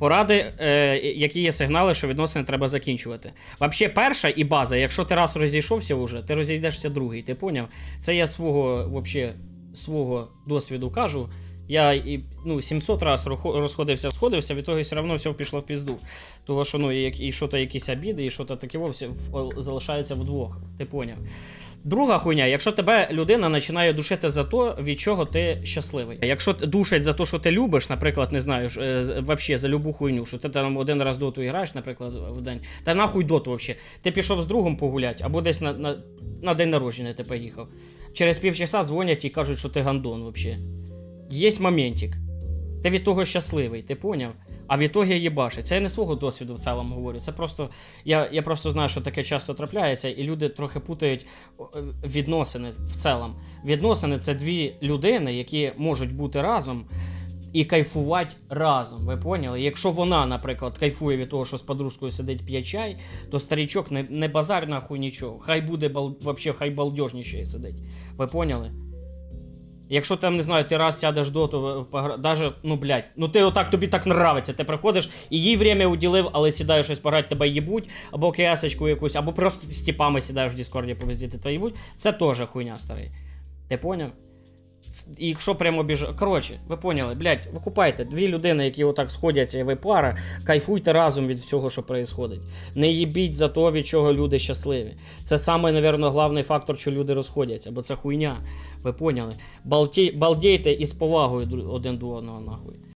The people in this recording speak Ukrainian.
Поради, е, які є сигнали, що відносини треба закінчувати. Взагалі, перша і база, якщо ти раз розійшовся вже, ти розійдешся другий. Ти поняв? Це я свого, вообще, свого досвіду кажу. Я і, ну, 700 раз розходився, сходився, від того і все одно все пішло в пізду. Того, що ну, і, і що то якісь обіди, і що то таке вовсе залишається вдвох. Ти поняв? Друга хуйня, якщо тебе людина починає душити за то, від чого ти щасливий. Якщо душать за те, що ти любиш, наприклад, не знаю, е, вообще за любу хуйню, що ти там один раз доту граєш, наприклад, в день, та нахуй доту вообще. Ти пішов з другом погуляти, або десь на, на, на день народження ти поїхав. Через півчаса дзвонять і кажуть, що ти гандон вообще. Є моментик. Ти від того щасливий, ти поняв? А в ітогі їбашить. Це я не свого досвіду в цілому говорю. Це просто. Я, я просто знаю, що таке часто трапляється, і люди трохи путають е, відносини в цілому. Відносини це дві людини, які можуть бути разом і кайфувати разом. Ви поняли? Якщо вона, наприклад, кайфує від того, що з подружкою сидить п'є чай, то старічок не, не базар нахуй нічого. Хай буде бал, вообще, хай балдежніше сидить. Ви поняли? Якщо там, не знаю, ти раз сядеш до, то погра... даже, ну блядь, ну ти отак тобі так нравиться. Ти приходиш і їй время уділив, але сідаєш щось пограти, тебе їбуть, або кесочку якусь, або просто ти з тіпами сідаєш в Діскорді повездіти тебе їбуть. Це теж хуйня старий. Ти поняв? Якщо прямо біж... Коротше, ви поняли, блядь, викупайте дві людини, які отак сходяться, і ви пара, кайфуйте разом від всього, що відбувається. Не їбіть за то, від чого люди щасливі. Це саме, напевно, головний фактор, що люди розходяться, бо це хуйня. Ви поняли? Балті... Балдійте із повагою один до одного, нахуй.